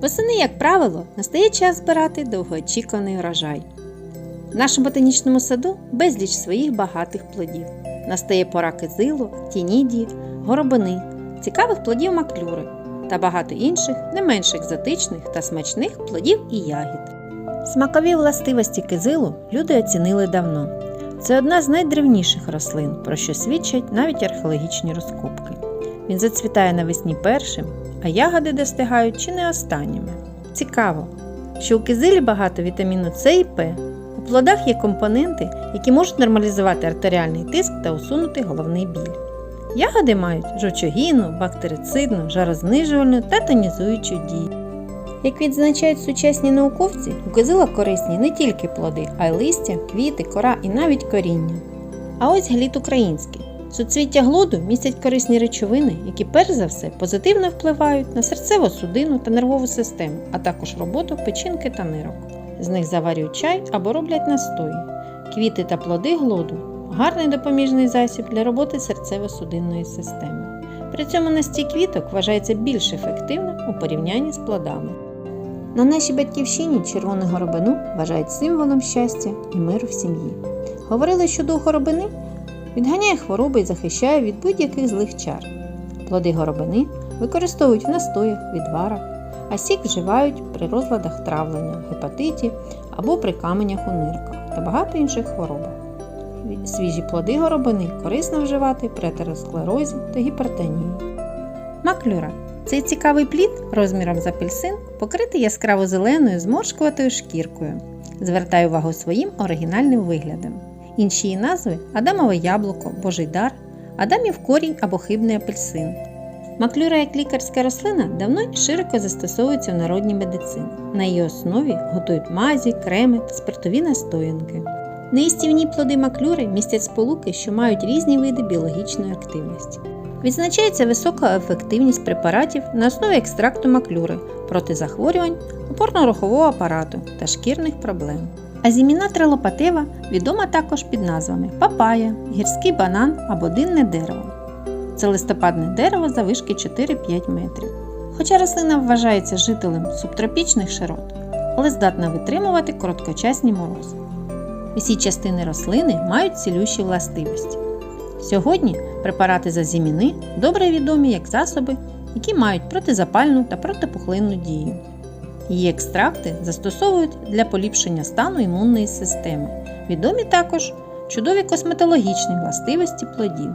Восени, як правило, настає час збирати довгоочікуваний урожай. В нашому ботанічному саду безліч своїх багатих плодів. Настає пора кизилу, тінідії, горобини, цікавих плодів маклюри та багато інших, не менш екзотичних та смачних плодів і ягід. Смакові властивості кизилу люди оцінили давно. Це одна з найдревніших рослин, про що свідчать навіть археологічні розкопки. Він зацвітає навесні першим, а ягоди достигають чи не останніми. Цікаво, що у кизилі багато вітаміну С і П. У плодах є компоненти, які можуть нормалізувати артеріальний тиск та усунути головний біль. Ягоди мають жовчогінну, бактерицидну, жарознижувальну та тонізуючу дію. Як відзначають сучасні науковці, у кизила корисні не тільки плоди, а й листя, квіти, кора і навіть коріння. А ось глід український. Суцвіття глуду містять корисні речовини, які перш за все позитивно впливають на серцево-судинну та нервову систему, а також роботу печінки та нирок. З них заварюють чай або роблять настої. Квіти та плоди глуду гарний допоміжний засіб для роботи серцево-судинної системи. При цьому настій квіток вважається більш ефективним у порівнянні з плодами. На нашій батьківщині червону горобину вважають символом щастя і миру в сім'ї. Говорили, що дух горобини відганяє хвороби і захищає від будь-яких злих чар. Плоди горобини використовують в настоях, відварах, а сік вживають при розладах травлення, гепатиті або при каменях у нирках та багато інших хворобах. Свіжі плоди горобини корисно вживати при атеросклерозі та гіпертонії. Маклюра цей цікавий плід розміром з апельсин покритий яскраво зеленою зморшкуватою шкіркою. Звертає увагу своїм оригінальним виглядом. Інші її назви Адамове яблуко, Божий дар, Адамів корінь або хибний апельсин. Маклюра як лікарська рослина давно і широко застосовується в народній медицині. На її основі готують мазі, креми та спиртові настоянки. Неїстівні плоди маклюри містять сполуки, що мають різні види біологічної активності. Відзначається висока ефективність препаратів на основі екстракту маклюри проти захворювань опорно-рухового апарату та шкірних проблем. Азіміна трилопатева відома також під назвами папая, гірський банан або динне дерево. Це листопадне дерево завишки 4-5 метрів. Хоча рослина вважається жителем субтропічних широт, але здатна витримувати короткочасні морози. Усі частини рослини мають цілющі властивості. Сьогодні препарати з азіміни добре відомі як засоби, які мають протизапальну та протипухлинну дію. Її екстракти застосовують для поліпшення стану імунної системи. Відомі також чудові косметологічні властивості плодів.